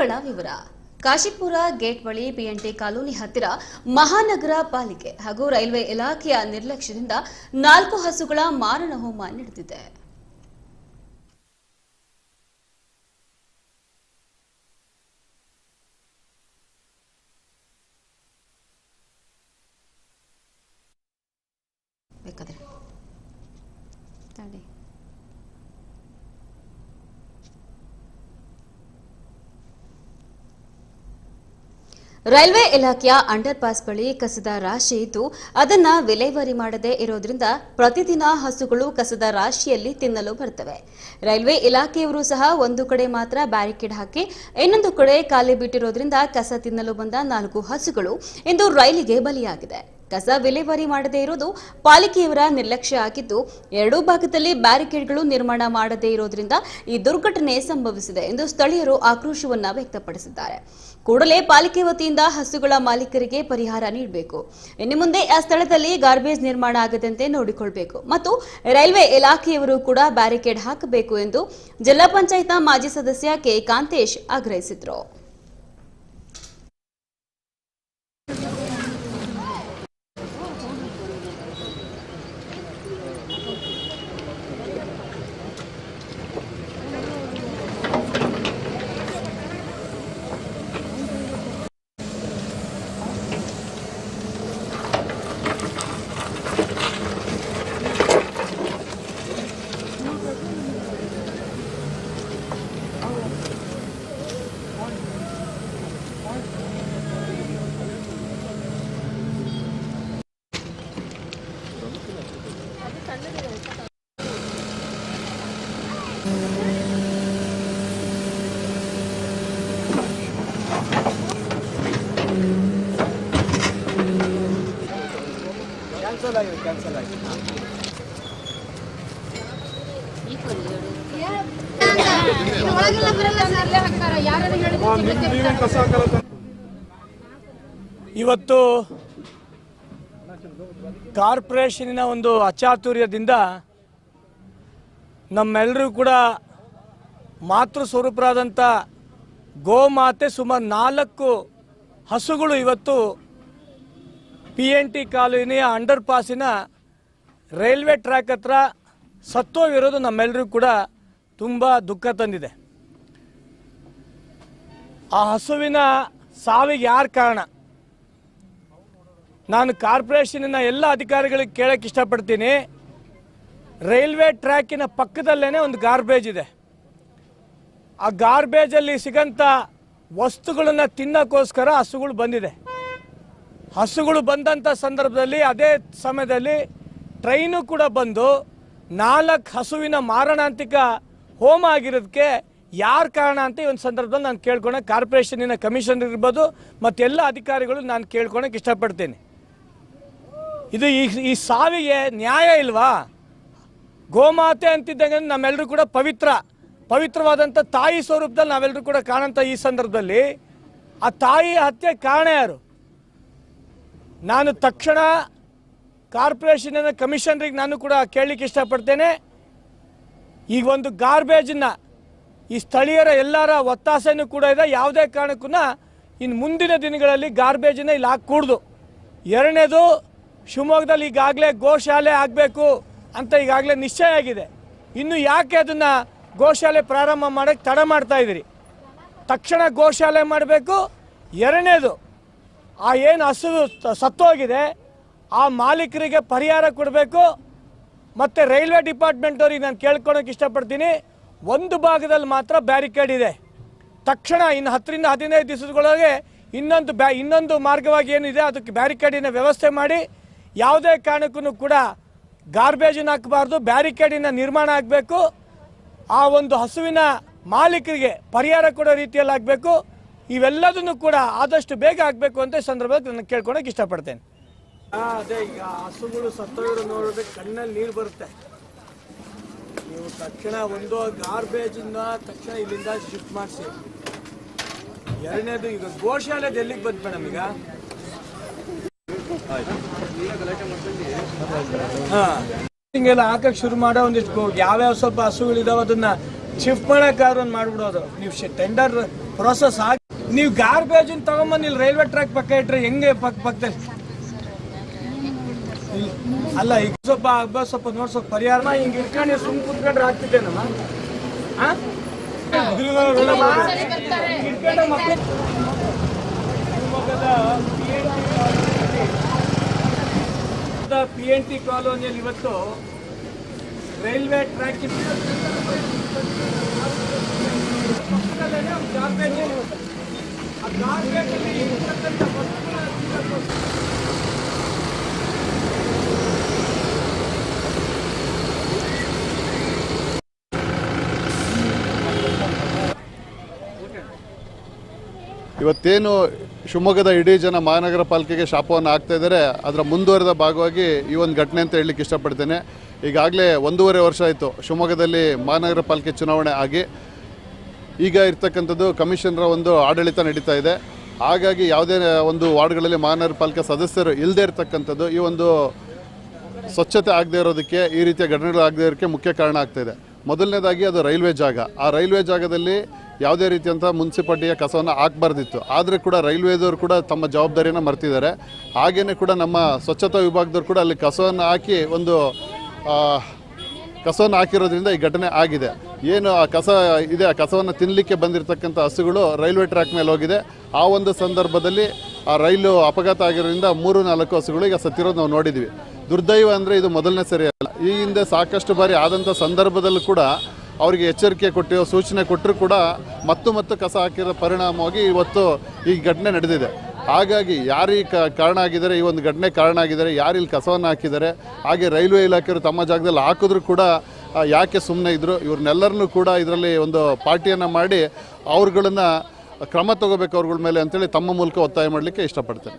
ವಾರ್ತೆಗಳ ವಿವರ. ಕಾಶಿಪುರ ಗೇಟ್ ಬಳಿ ಬಿಎನ್ಟಿ ಕಾಲೋನಿ ಹತ್ತಿರ ಮಹಾನಗರ ಪಾಲಿಕೆ ಹಾಗೂ ರೈಲ್ವೆ ಇಲಾಖೆಯ ನಿರ್ಲಕ್ಷ್ಯದಿಂದ ನಾಲ್ಕು ಹಸುಗಳ ಮಾರಣ ಹೋಮ ನಡೆದಿದೆ ಬೇಕಾದ್ರೆ ತಡಿ. ರೈಲ್ವೆ ಇಲಾಖೆಯ ಅಂಡರ್ ಪಾಸ್ ಬಳಿ ಕಸದ ರಾಶಿ ಇದ್ದು, ಅದನ್ನ ವಿಲೇವಾರಿ ಮಾಡದೇ ಇರೋದ್ರಿಂದ ಪ್ರತಿದಿನ ಹಸುಗಳು ಕಸದ ರಾಶಿಯಲ್ಲಿ ತಿನ್ನಲು ಬರ್ತವೆ. ರೈಲ್ವೆ ಇಲಾಖೆಯವರು ಸಹ ಒಂದು ಕಡೆ ಮಾತ್ರ ಬ್ಯಾರಿಕೇಡ್ ಹಾಕಿ, ಇನ್ನೊಂದು ಕಡೆ ಖಾಲಿ ಬಿಟ್ಟಿರೋದ್ರಿಂದ ಕಸ ತಿನ್ನಲು ಬಂದ ನಾಲ್ಕು ಹಸುಗಳು ಇಂದು ರೈಲಿಗೆ ಬಲಿಯಾಗಿದೆ. ಕಸ ವಿಲೇವಾರಿ ಮಾಡದೇ ಇರೋದು ಪಾಲಿಕೆಯವರ ನಿರ್ಲಕ್ಷ್ಯ ಆಗಿದ್ದು, ಎರಡೂ ಭಾಗದಲ್ಲಿ ಬ್ಯಾರಿಕೇಡ್ಗಳು ನಿರ್ಮಾಣ ಮಾಡದೇ ಇರೋದ್ರಿಂದ ಈ ದುರ್ಘಟನೆ ಸಂಭವಿಸಿದೆ ಎಂದು ಸ್ಥಳೀಯರು ಆಕ್ರೋಶವನ್ನ ವ್ಯಕ್ತಪಡಿಸಿದ್ದಾರೆ. ಕೂಡಲೇ ಪಾಲಿಕೆ ವತಿಯಿಂದ ಹಸುಗಳ ಮಾಲೀಕರಿಗೆ ಪರಿಹಾರ ನೀಡಬೇಕು. ಇನ್ನು ಮುಂದೆ ಆ ಸ್ಥಳದಲ್ಲಿ ಗಾರ್ಬೇಜ್ ನಿರ್ಮಾಣ ಆಗದಂತೆ ನೋಡಿಕೊಳ್ಬೇಕು. ಮತ್ತು ರೈಲ್ವೆ ಇಲಾಖೆಯವರು ಕೂಡ ಬ್ಯಾರಿಕೇಡ್ ಹಾಕಬೇಕು ಎಂದು ಜಿಲ್ಲಾ ಪಂಚಾಯತ್ನ ಮಾಜಿ ಸದಸ್ಯ ಕೆ. ಕಾಂತೇಶ್ ಆಗ್ರಹಿಸಿದ್ರು. ಇವತ್ತು ಕಾರ್ಪೊರೇಷನಿನ ಒಂದು ಅಚಾತುರ್ಯದಿಂದ ನಮ್ಮೆಲ್ಲರೂ ಕೂಡ ಮಾತೃ ಸ್ವರೂಪರಾದಂಥ ಗೋಮಾತೆ ಸುಮಾರು ನಾಲ್ಕು ಹಸುಗಳು ಇವತ್ತು ಪಿ ಎನ್ ಟಿ ಕಾಲೋನಿಯ ಅಂಡರ್ ಪಾಸಿನ ರೈಲ್ವೆ ಟ್ರ್ಯಾಕ್ ಹತ್ರ ಸತ್ತೋಗಿರೋದು ನಮ್ಮೆಲ್ಲರಿಗೂ ಕೂಡ ತುಂಬ ದುಃಖ ತಂದಿದೆ. ಆ ಹಸುವಿನ ಸಾವಿಗೆ ಯಾರು ಕಾರಣ? ನಾನು ಕಾರ್ಪೊರೇಷನಿನ ಎಲ್ಲ ಅಧಿಕಾರಿಗಳಿಗೆ ಕೇಳಕ್ಕೆ ಇಷ್ಟಪಡ್ತೀನಿ. ರೈಲ್ವೆ ಟ್ರ್ಯಾಕಿನ ಪಕ್ಕದಲ್ಲೇ ಒಂದು ಗಾರ್ಬೇಜ್ ಇದೆ. ಆ ಗಾರ್ಬೇಜಲ್ಲಿ ಸಿಗಂತ ವಸ್ತುಗಳನ್ನು ತಿನ್ನೋಕ್ಕೋಸ್ಕರ ಹಸುಗಳು ಬಂದಿದೆ. ಹಸುಗಳು ಬಂದಂಥ ಸಂದರ್ಭದಲ್ಲಿ ಅದೇ ಸಮಯದಲ್ಲಿ ಟ್ರೈನು ಕೂಡ ಬಂದು ನಾಲ್ಕು ಹಸುವಿನ ಮಾರಣಾಂತಿಕ ಹೋಮ ಆಗಿರೋದಕ್ಕೆ ಯಾರು ಕಾರಣ ಅಂತ ಈ ಒಂದು ಸಂದರ್ಭದಲ್ಲಿ ನಾನು ಕೇಳ್ಕೊಳಕ್ಕೆ ಕಾರ್ಪೊರೇಷನಿನ ಕಮಿಷನರ್ ಇರ್ಬೋದು ಮತ್ತೆಲ್ಲ ಅಧಿಕಾರಿಗಳು ನಾನು ಕೇಳ್ಕೊಳಕ್ಕೆ ಇಷ್ಟಪಡ್ತೀನಿ. ಇದು ಈ ಈ ಸಾವಿಗೆ ನ್ಯಾಯ ಇಲ್ವಾ? ಗೋಮಾತೆ ಅಂತಿದ್ದಂಗೆ ನಮ್ಮೆಲ್ಲರೂ ಕೂಡ ಪವಿತ್ರ. ಪವಿತ್ರವಾದಂಥ ತಾಯಿ ಸ್ವರೂಪದಲ್ಲಿ ನಾವೆಲ್ಲರೂ ಕೂಡ ಕಾಣಂತ ಈ ಸಂದರ್ಭದಲ್ಲಿ. ಆ ತಾಯಿ ಹತ್ಯೆ ಕಾರಣ ಯಾರು? ನಾನು ತಕ್ಷಣ ಕಾರ್ಪೊರೇಷನ್ನ ಕಮಿಷನರಿಗೆ ನಾನು ಕೂಡ ಕೇಳಲಿಕ್ಕೆ ಇಷ್ಟಪಡ್ತೇನೆ. ಈಗ ಒಂದು ಗಾರ್ಬೇಜನ್ನ ಈ ಸ್ಥಳೀಯರ ಎಲ್ಲರ ಒತ್ತಾಸೆನೂ ಕೂಡ ಇದೆ. ಯಾವುದೇ ಕಾರಣಕ್ಕೂ ಇನ್ನು ಮುಂದಿನ ದಿನಗಳಲ್ಲಿ ಗಾರ್ಬೇಜನ್ನ ಇಲ್ಲಿ ಹಾಕೂಡ್ದು ಎರಡನೇದು, ಶಿವಮೊಗ್ಗದಲ್ಲಿ ಈಗಾಗಲೇ ಗೋಶಾಲೆ ಆಗಬೇಕು ಅಂತ ಈಗಾಗಲೇ ನಿಶ್ಚಯ ಆಗಿದೆ. ಇನ್ನು ಯಾಕೆ ಅದನ್ನು ಗೋಶಾಲೆ ಪ್ರಾರಂಭ ಮಾಡೋಕ್ಕೆ ತಡ ಮಾಡ್ತಾ ಇದ್ದೀರಿ? ತಕ್ಷಣ ಗೋಶಾಲೆ ಮಾಡಬೇಕು, ಎರಡನೇದು, ಆ ಏನು ಹಸು ಸತ್ತೋಗಿದೆ, ಆ ಮಾಲೀಕರಿಗೆ ಪರಿಹಾರ ಕೊಡಬೇಕು, ಮತ್ತು ರೈಲ್ವೆ ಡಿಪಾರ್ಟ್ಮೆಂಟವ್ರಿಗೆ ನಾನು ಕೇಳ್ಕೊಳಕ್ಕೆ ಇಷ್ಟಪಡ್ತೀನಿ, ಒಂದು ಭಾಗದಲ್ಲಿ ಮಾತ್ರ ಬ್ಯಾರಿಕೇಡ್ ಇದೆ. ತಕ್ಷಣ ಇನ್ನು ಹತ್ತರಿಂದ ಹದಿನೈದು ದಿವಸದೊಳಗೆ ಇನ್ನೊಂದು ಬ್ಯಾ, ಇನ್ನೊಂದು ಮಾರ್ಗವಾಗಿ ಏನಿದೆ, ಅದಕ್ಕೆ ಬ್ಯಾರಿಕೇಡಿನ ವ್ಯವಸ್ಥೆ ಮಾಡಿ, ಯಾವುದೇ ಕಾರಣಕ್ಕೂ ಕೂಡ ಗಾರ್ಬೇಜನ್ನು ಹಾಕಬಾರ್ದು ಬ್ಯಾರಿಕೇಡಿನ ನಿರ್ಮಾಣ ಆಗಬೇಕು. ಆ ಒಂದು ಹಸುವಿನ ಮಾಲೀಕರಿಗೆ ಪರಿಹಾರ ಕೊಡೋ ರೀತಿಯಲ್ಲಿ ಆಗಬೇಕು. ಇವೆಲ್ಲದನ್ನು ಕೂಡ ಆದಷ್ಟು ಬೇಗ ಆಗಬೇಕು ಅಂತ ಈ ಸಂದರ್ಭದಲ್ಲಿ ನಾನು ಕೇಳ್ಕೊಳಕ್ಕೆ ಇಷ್ಟಪಡ್ತೇನೆ. ಅದೇ ಈಗ ಹಸುಗಳು ಸತ್ತೋಗಿರೋ ನೋಡಿದ್ರೆ ಕಣ್ಣಲ್ಲಿ ನೀರು ಬರುತ್ತೆ. ನೀವು ತಕ್ಷಣ ಒಂದು ಗಾರ್ಬೇಜಿಂದ ತಕ್ಷಣ ಇಲ್ಲಿಂದ ಶಿಫ್ಟ್ ಮಾಡಿಸಿ. ಎರಡನೇದು ಈಗ ಗೋಶಾಲೆ ಎಲ್ಲಿಗೆ ಬಂತು ಮೇಡಮ್ ಈಗ ಹಿಂಗೆಲ್ಲ ಹಾಕಕ್ ಶುರು ಮಾಡೋ ಒಂದಿಷ್ಟು ಯಾವ್ಯಾವ ಸ್ವಲ್ಪ ಹಸುಗಳಿದಾವ ಅದನ್ನ ಶಿಫ್ಟ್ ಮಾಡೋಕ್ಕಾದ್ರೂ ಒಂದು ಮಾಡ್ಬಿಡೋದು ನೀವು ಟೆಂಡರ್ ಪ್ರೋಸೆಸ್ ಆಗಿ ನೀವು ಗಾರ್ಬೇಜನ್ ತಗೊಂಬಂದು ಇಲ್ಲಿ ರೈಲ್ವೆ ಟ್ರ್ಯಾಕ್ ಪಕ್ಕ ಇಟ್ರೆ ಹೆಂಗೆ ಪಕ್ಕ ಪಕ್ಕದಲ್ಲಿ ಅಲ್ಲ, ಈಗ ಸ್ವಲ್ಪ ಹಬ್ಬ ಸ್ವಲ್ಪ ನೋಡಿ, ಸ್ವಲ್ಪ ಪರಿಹಾರ ಹಿಂಗೆ ಇಟ್ಕೊಂಡು ಸುಮ್ ಕುತ್ಕೊಂಡ್ರೆ ಆಗ್ತಿದ್ದೇನಮ್ಮ ಆ? ಇದ್ರಿಂದ ನೋಡಮ್ಮ. ಇಟ್ಕೊಂಡ್ರೆ ಮತ್ತೆ ಶಿವಮೊಗ್ಗದ ಪಿ ಎನ್ ಟಿ ಕಾಲೋನಿಯಲ್ಲಿ ಇವತ್ತು ರೈಲ್ವೆ ಟ್ರ್ಯಾಕ್ ಇವತ್ತೇನು ಶಿವಮೊಗ್ಗದ ಇಡೀ ಜನ ಮಹಾನಗರ ಪಾಲಿಕೆಗೆ ಶಾಪವನ್ನು ಹಾಕ್ತಾ ಇದ್ದಾರೆ, ಅದರ ಮುಂದುವರೆದ ಭಾಗವಾಗಿ ಈ ಒಂದು ಘಟನೆ ಅಂತ ಹೇಳಲಿಕ್ಕೆ ಇಷ್ಟಪಡ್ತೇನೆ. ಈಗಾಗಲೇ ಒಂದೂವರೆ ವರ್ಷ ಆಯಿತು ಶಿವಮೊಗ್ಗದಲ್ಲಿ ಮಹಾನಗರ ಪಾಲಿಕೆ ಚುನಾವಣೆ ಆಗಿ, ಈಗ ಇರ್ತಕ್ಕಂಥದ್ದು ಕಮಿಷನರ ಒಂದು ಆಡಳಿತ ನಡೀತಾ ಇದೆ. ಹಾಗಾಗಿ ಯಾವುದೇ ಒಂದು ವಾರ್ಡ್ಗಳಲ್ಲಿ ಮಹಾನಗರ ಪಾಲಿಕೆ ಸದಸ್ಯರು ಇಲ್ಲದೇ ಇರತಕ್ಕಂಥದ್ದು, ಈ ಒಂದು ಸ್ವಚ್ಛತೆ ಆಗದೆ ಇರೋದಕ್ಕೆ, ಈ ರೀತಿಯ ಘಟನೆಗಳು ಆಗದೆ ಇರೋಕ್ಕೆ ಮುಖ್ಯ ಕಾರಣ ಆಗ್ತಾ ಇದೆ. ಮೊದಲನೇದಾಗಿ ಅದು ರೈಲ್ವೆ ಜಾಗ. ಆ ರೈಲ್ವೆ ಜಾಗದಲ್ಲಿ ಯಾವುದೇ ರೀತಿಯಂಥ ಮುನ್ಸಿಪಾಲ್ಟಿಯ ಕಸವನ್ನು ಹಾಕಬಾರ್ದಿತ್ತು. ಆದರೆ ಕೂಡ ರೈಲ್ವೇದವರು ಕೂಡ ತಮ್ಮ ಜವಾಬ್ದಾರಿಯನ್ನು ಮರ್ತಿದ್ದಾರೆ. ಹಾಗೆಯೇ ಕೂಡ ನಮ್ಮ ಸ್ವಚ್ಛತಾ ವಿಭಾಗದವರು ಕೂಡ ಅಲ್ಲಿ ಕಸವನ್ನು ಹಾಕಿ ಒಂದು ಕಸವನ್ನು ಹಾಕಿರೋದ್ರಿಂದ ಈ ಘಟನೆ ಆಗಿದೆ. ಏನು ಆ ಕಸ ಇದೆ, ಆ ಕಸವನ್ನು ತಿನ್ನಲಿಕ್ಕೆ ಬಂದಿರತಕ್ಕಂಥ ಹಸುಗಳು ರೈಲ್ವೆ ಟ್ರ್ಯಾಕ್ ಮೇಲೆ ಹೋಗಿದೆ. ಆ ಒಂದು ಸಂದರ್ಭದಲ್ಲಿ ಆ ರೈಲು ಅಪಘಾತ ಆಗಿರೋದ್ರಿಂದ ಮೂರು, ನಾಲ್ಕು ಹಸುಗಳು ಈಗ ಸತ್ತಿರೋದು ನಾವು ನೋಡಿದ್ವಿ. ದುರ್ದೈವ ಅಂದರೆ ಇದು ಮೊದಲನೇ ಸರಿ ಅಲ್ಲ. ಈ ಹಿಂದೆ ಸಾಕಷ್ಟು ಬಾರಿ ಆದಂಥ ಸಂದರ್ಭದಲ್ಲೂ ಕೂಡ ಅವರಿಗೆ ಎಚ್ಚರಿಕೆ ಕೊಟ್ಟಿರೋ ಸೂಚನೆ ಕೊಟ್ಟರು ಕೂಡ ಮತ್ತು ಮತ್ತು ಕಸ ಹಾಕಿರೋ ಪರಿಣಾಮವಾಗಿ ಇವತ್ತು ಈ ಘಟನೆ ನಡೆದಿದೆ. ಹಾಗಾಗಿ ಯಾರು ಕ- ಕಾರಣ ಆಗಿದ್ದಾರೆ, ಈ ಒಂದು ಘಟನೆ ಕಾರಣ ಆಗಿದ್ದಾರೆ ಯಾರು ಇಲ್ಲಿ ಕಸವನ್ನು ಹಾಕಿದ್ದಾರೆ, ಹಾಗೆ ರೈಲ್ವೆ ಇಲಾಖೆಯವರು ತಮ್ಮ ಜಾಗದಲ್ಲಿ ಹಾಕಿದ್ರು ಕೂಡ ಯಾಕೆ ಸುಮ್ಮನೆ ಇದ್ದರು ಇವ್ರನ್ನೆಲ್ಲರನ್ನೂ ಕೂಡ ಇದರಲ್ಲಿ ಒಂದು ಪಾರ್ಟಿಯನ್ನು ಮಾಡಿ ಅವ್ರುಗಳನ್ನು ಕ್ರಮ ತಗೋಬೇಕು ಅವ್ರಗಳ ಮೇಲೆ ಅಂತೇಳಿ ತಮ್ಮ ಮೂಲಕ ಒತ್ತಾಯ ಮಾಡಲಿಕ್ಕೆ ಇಷ್ಟಪಡ್ತೇನೆ.